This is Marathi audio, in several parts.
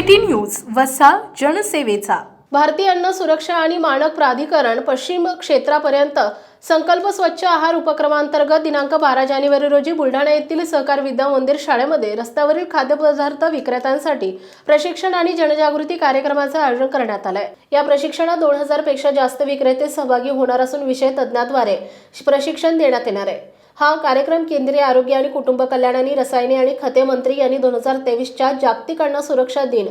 सिटी न्यूज वसा जनसेवेचा. भारतीय अन्न सुरक्षा आणि मानक प्राधिकरण पश्चिम क्षेत्रापर्यंत संकल्प स्वच्छ आहार उपक्रमांतर्गत दिनांक बारा जानेवारी रोजी बुलढाणा येथील सहकार विद्या मंदिर शाळेमध्ये रस्त्यावरील खाद्यपदार्थ विक्रेत्यांसाठी प्रशिक्षण आणि जनजागृती कार्यक्रमाचं आयोजन करण्यात आलंय. या प्रशिक्षणात दोन हजारपेक्षा जास्त विक्रेते सहभागी होणार असून विषय तज्ज्ञाद्वारे प्रशिक्षण देण्यात येणार आहे. हा कार्यक्रम केंद्रीय आरोग्य आणि कुटुंब कल्याण आणि रसायने आणि खते मंत्री यांनी दोन हजार तेवीसच्या जागतिक अन्न सुरक्षा दिन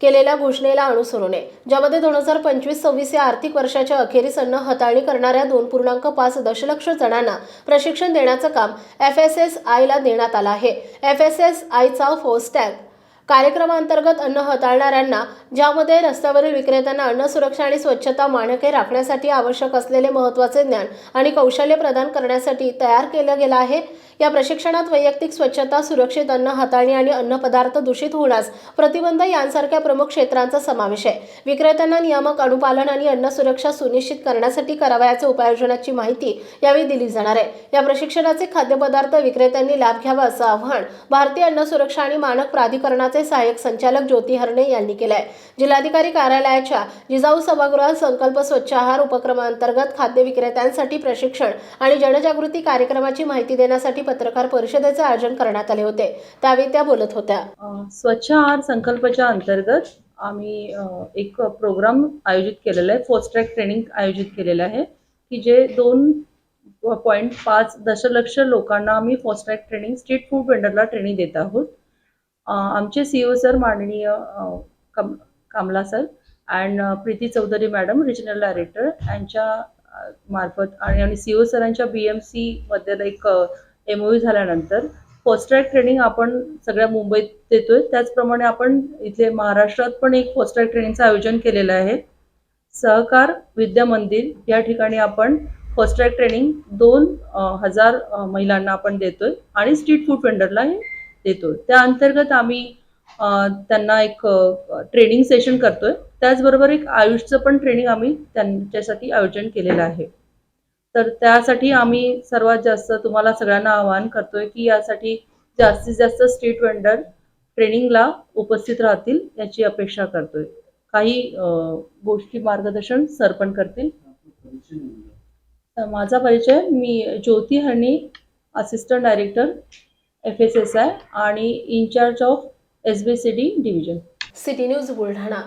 केलेल्या घोषणेला अनुसरून आहे. ज्यामध्ये दोन हजार पंचवीस सव्वीस या आर्थिक वर्षाच्या अखेरीस अन्न हाताळणी करणाऱ्या दोन पूर्णांक पाच दशलक्ष जणांना प्रशिक्षण देण्याचं काम एफ एस एस आयला देण्यात आलं आहे. एफ एस एस आयचा फोस्टॅग कार्यक्रमांतर्गत अन्न हाताळणाऱ्यांना ज्यामध्ये रस्त्यावरील विक्रेत्यांना अन्न सुरक्षा आणि स्वच्छता मानके राखण्यासाठी आवश्यक असलेले महत्त्वाचे ज्ञान आणि कौशल्य प्रदान करण्यासाठी तयार केलं गेलं आहे. या प्रशिक्षणात वैयक्तिक स्वच्छता सुरक्षित अन्न हाताळणी आणि अन्नपदार्थ दूषित होण्यास प्रतिबंध यांसारख्या प्रमुख क्षेत्रांचा समावेश आहे. विक्रेत्यांना नियामक अनुपालन आणि अन्न सुरक्षा सुनिश्चित करण्यासाठी करावयाच्या उपाययोजनाची माहिती यावेळी दिली जाणार आहे. या प्रशिक्षणाचे खाद्यपदार्थ विक्रेत्यांनी लाभ घ्यावा असं आवाहन भारतीय अन्न सुरक्षा आणि मानक प्राधिकरणाचे सहाय्यक संचालक ज्योती हरणे यांनी केलं आहे जिल्हाधिकारी कार्यालयाच्या जिजाऊ सभागृहात संकल्प स्वच्छ आहार उपक्रमांतर्गत खाद्य विक्रेत्यांसाठी प्रशिक्षण आणि जनजागृती कार्यक्रमाची माहिती देण्यासाठी पत्रकार परिषदेचे आयोजन करण्यात आले होते. त्यावेळी त्या बोलत होत्या. स्वच्छ आहार संकल्पच्या अंतर्गत आम्ही एक प्रोग्राम आयोजित केलेला आहे. फोस्ट ट्रॅक ट्रेनिंग आयोजित केलेलं आहे. की जे दोन पॉईंट पाच दशलक्ष लोकांना आम्ही फॉस्ट्रॅक ट्रेनिंग स्ट्रीट फूड वेंडरला ट्रेनिंग देत आहोत. आमचे सी ओ सर माननीय कम कामला sir and Preeti Chaudhary madam regional director यांच्या मार्फत आणि आणि सी ओ सरांच्या बी एम सीमध्ये एक एम ओ झाल्यानंतर फर्स्ट ट्रॅक ट्रेनिंग आपण सगळ्या मुंबईत देतोय. त्याचप्रमाणे आपण इथे महाराष्ट्रात पण एक फर्स्ट ट्रॅक ट्रेनिंगचं आयोजन केलेलं आहे. सहकार विद्या मंदिर या ठिकाणी आपण फर्स्ट ट्रॅक ट्रेनिंग दोन हजार महिलांना आपण देतोय. आणि स्ट्रीट फूड वेंडरला हे देतोय. त्या अंतर्गत आम्ही त्यांना एक ट्रेनिंग सेशन करतोय. त्याचबरोबर एक आयुषचं पण ट्रेनिंग आम्ही त्यांच्यासाठी आयोजन केलेलं आहे. तर त्यासाठी आम्ही सर्वात जास्त तुम्हाला सगळ्यांना आवाहन करतोय की यासाठी जास्तीत जास्त स्ट्रीट वेंडर ट्रेनिंगला उपस्थित राहतील याची अपेक्षा करतोय. काही गोष्टी मार्गदर्शन सर पण करतील. माझा परिचय मी Jyoti Harni assistant director F S S I आणि incharge of S B C D division city news Buldhana.